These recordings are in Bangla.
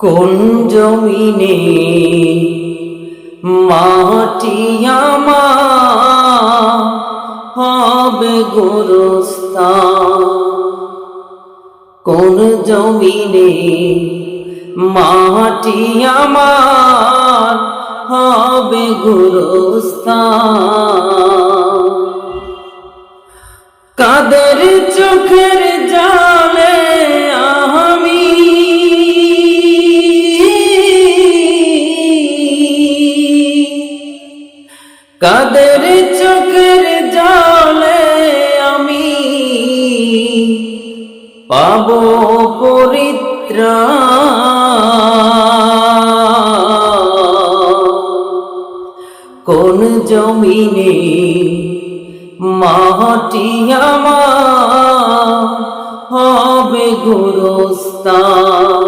কোন জমিনে মাটি আমার হবে গোরস্থান। কোন জমিনে মাটি আমার হবে গোরস্থান। কাদের চোখের জালে আমি পাব পরিত্রাণ। কোন জমিনে মাটি হবে গোরস্থান।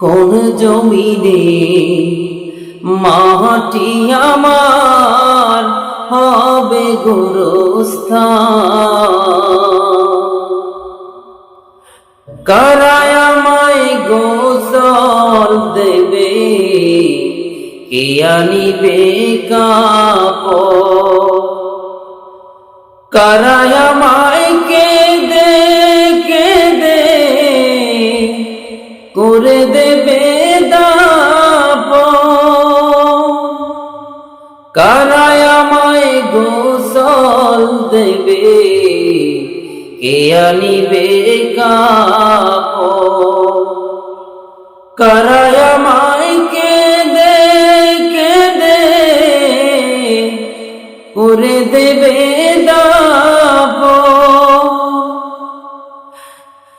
কোন জমিনে মাটি আমার হবে গোরস্থান। কারায় গোসল দেবে, কে আনিবে কাপ কারায় কে দে কে দে করে কারায় আমায় গোসল দেবে? কে আনিবে কারায় আমায় কে দে কে দে করে দেবে দাপ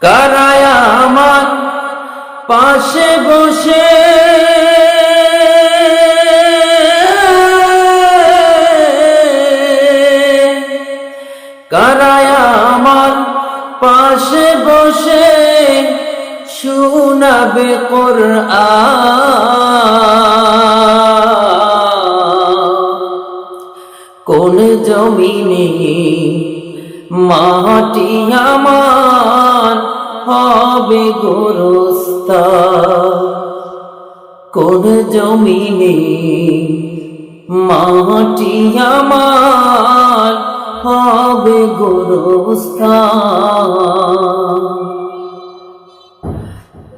কারায় আমার পাশে বসে কারায় আমার পাশে বসে শুনাবে কোন জমিনে মাটি আমার হবে গোরস্তা কোন জমিনে মাটি আমার হবে গোরস্তা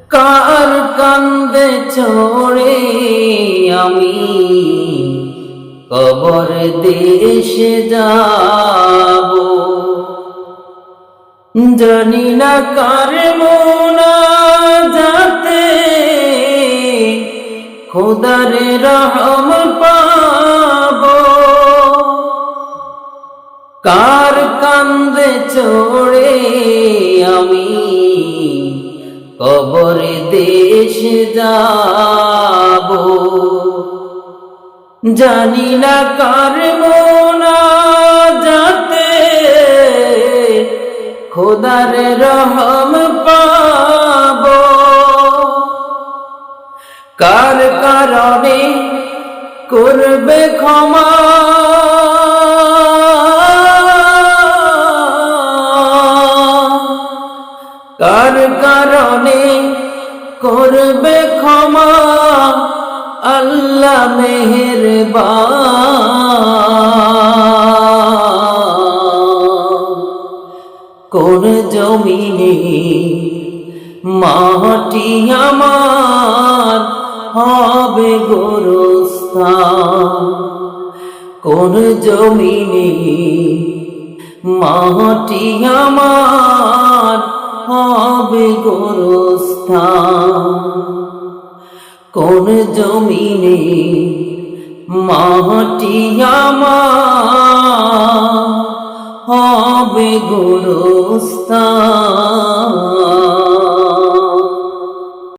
কার কান্দে চড়ে আমি? কবর দেশে যাব। জানি না কার মোনা যাতে। খোদার রহম পাব চড়ে আমি কবর দেশে যাব। জানি না কার মোনা যাতে খোদার রহম পাব। কার কারণে করবে ক্ষমা কার কারণে করবে ক্ষমা? আল্লাহ মেহেরবান। কোন জমিনে মাটি আমার হবে গোরস্থান। কোন জমিনে মাটি আমার হবে গোরস্থান। কোন জমিনে মাটি আমার হবে গোরস্থান।